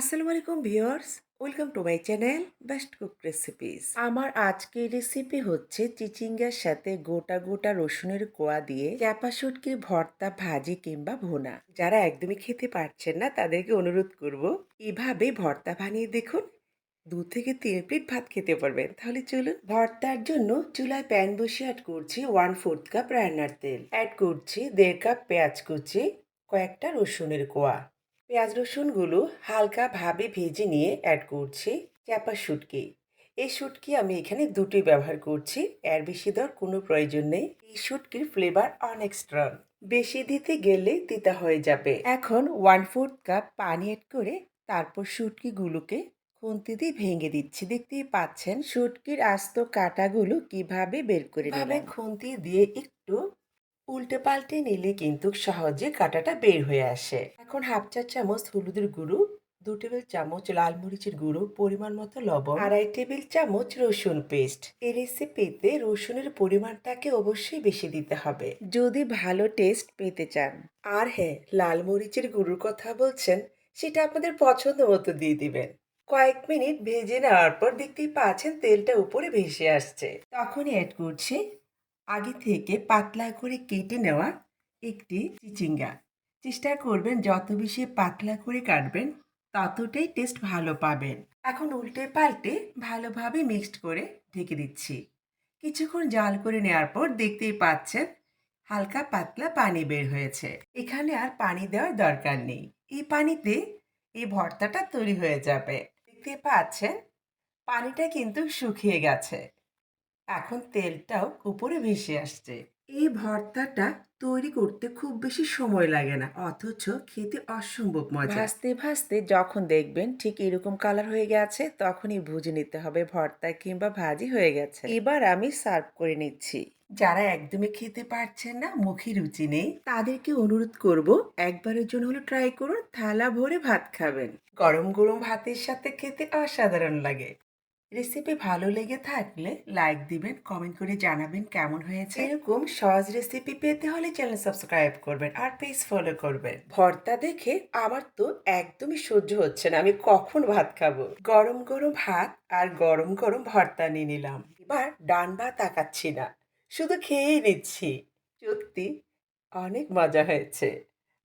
আসসালামু আলাইকুম viewers, welcome to my channel best cook recipes. আমার আজকের রেসিপি হচ্ছে চিচিঙ্গার সাথে গোটা গোটা রসুনের কোয়া দিয়ে চাপা শুটকির ভর্তা, ভাজি কিংবা ভোনা। যারা একদমই খেতে পারছেন না, তাদেরকে অনুরোধ করব, এভাবে ভর্তা বানিয়ে দেখুন, দু থেকে তিন প্লেট ভাত খেতে পারবেন। তাহলে চলুন, ভর্তার জন্য চুলায় প্যান বসে অ্যাড করছি ওয়ান ফোর্থ কাপ রান্নার তেল। অ্যাড করছি দেড় কাপ পেঁয়াজ কুচি, কয়েকটা রসুনের কোয়া। পেঁয়াজ রসুনগুলো হালকাভাবে ভেজে নিয়ে অ্যাড করছি চাপা শুটকি। এই শুটকি আমি এখানে দুটোই ব্যবহার করছি এর বেশি দেওয়ার কোনো প্রয়োজন নেই। এই শুটকির ফ্লেভার অনেক স্ট্রং বেশি দিতে গেলে তিতা হয়ে যাবে। এখন ওয়ান ফোর্থ কাপ পানি অ্যাড করে তারপর শুটকিগুলোকে খুন্তি দিয়ে ভেঙে দিচ্ছি। দেখতেই পাচ্ছেন শুটকির আস্ত কাটাগুলো কীভাবে বের করে নেবে খুন্তি দিয়ে একটু উল্টে পাল্টে নিলে কিন্তু সহজে কাঁটাটা বের হয়ে আসে। এখন হাফ চা চামচ হলুদের গুঁড়ো, দু টেবিল চামচ লাল মরিচের গুঁড়ো, পরিমাণ মতো লবণ, আড়াই টেবিল চামচ রসুন পেস্ট। এই রেসিপিতে রসুনের পরিমাণটাকে অবশ্যই বেশি দিতে হবে। যদি ভালো টেস্ট পেতে চান। আর হ্যাঁ লাল মরিচের গুঁড়োর কথা বলছেন, সেটা আপনাদের পছন্দ মতো দিয়ে দিবেন। কয়েক মিনিট ভেজে নেওয়ার পর দেখতেই পাচ্ছেন তেলটা উপরে ভেসে আসছে। তখনই অ্যাড করছি আগে থেকে পাতলা করে কেটে নেওয়া একটি চিচিঙ্গা। চেষ্টা করবেন যত বেশি পাতলা করে কাটবেন, ততটাই টেস্ট ভালো পাবেন। এখন উল্টে পাল্টে ভালোভাবে মিক্সড করে ঢেকে দিচ্ছি। কিছুক্ষণ জাল করে নেওয়ার পর দেখতেই পাচ্ছেন হালকা পাতলা পানি বের হয়েছে। এখানে আর পানি দেওয়ার দরকার নেই। এই পানিতে এই ভর্তাটা তৈরি হয়ে যাবে। দেখতে পাচ্ছেন, পানিটা কিন্তু শুকিয়ে গেছে। এখন তেলটাও উপরে ভেসে আসছে। এই ভর্তাটা তৈরি করতে খুব বেশি সময় লাগে না অথচ খেতে অসম্ভব মজা। ভাজতে ভাজতে যখন দেখবেন ঠিক এরকম কালার হয়ে গেছে তখনই বুঝে নিতে হবে ভর্তা কিংবা ভাজি হয়ে গেছে। এবার আমি সার্ভ করে নিচ্ছি। যারা একদমই খেতে পারছেন না মুখে রুচি নেই তাদেরকে অনুরোধ করব একবারের জন্য হলো ট্রাই করুন থালা ভরে ভাত খাবেন। গরম গরম ভাতের সাথে খেতে অসাধারণ লাগে। রেসিপি ভালো লেগে থাকলে লাইক দিবেন কমেন্ট করে জানাবেন কেমন হয়েছে। এরকম সহজ রেসিপি পেতে হলে চ্যানেল সাবস্ক্রাইব করবেন আর পেজ ফলো করবেন। ভর্তা দেখে আমার তো একদমই সহ্য হচ্ছে না, আমি কখন ভাত খাব? গরম গরম ভাত আর গরম গরম ভর্তা নিয়ে নিলাম। এবার ডান বা তাকাচ্ছি না, শুধু খেয়েই নিচ্ছি। সত্যি অনেক মজা হয়েছে।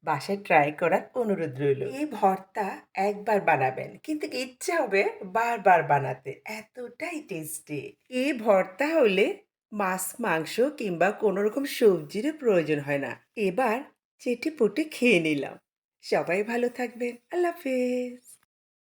বাসায় ট্রাই করার অনুরোধ রইল। এই ভর্তা একবার বানাবেন, কিন্তু ইচ্ছা হবে বারবার বানাতে। এতটাই টেস্টি এই ভর্তা হলে মাছ, মাংস কিংবা কোনো রকম সবজির প্রয়োজন হয় না। এবার চেটে পুটে খেয়ে নিলাম। সবাই ভালো থাকবেন। আল্লাহ হাফেজ।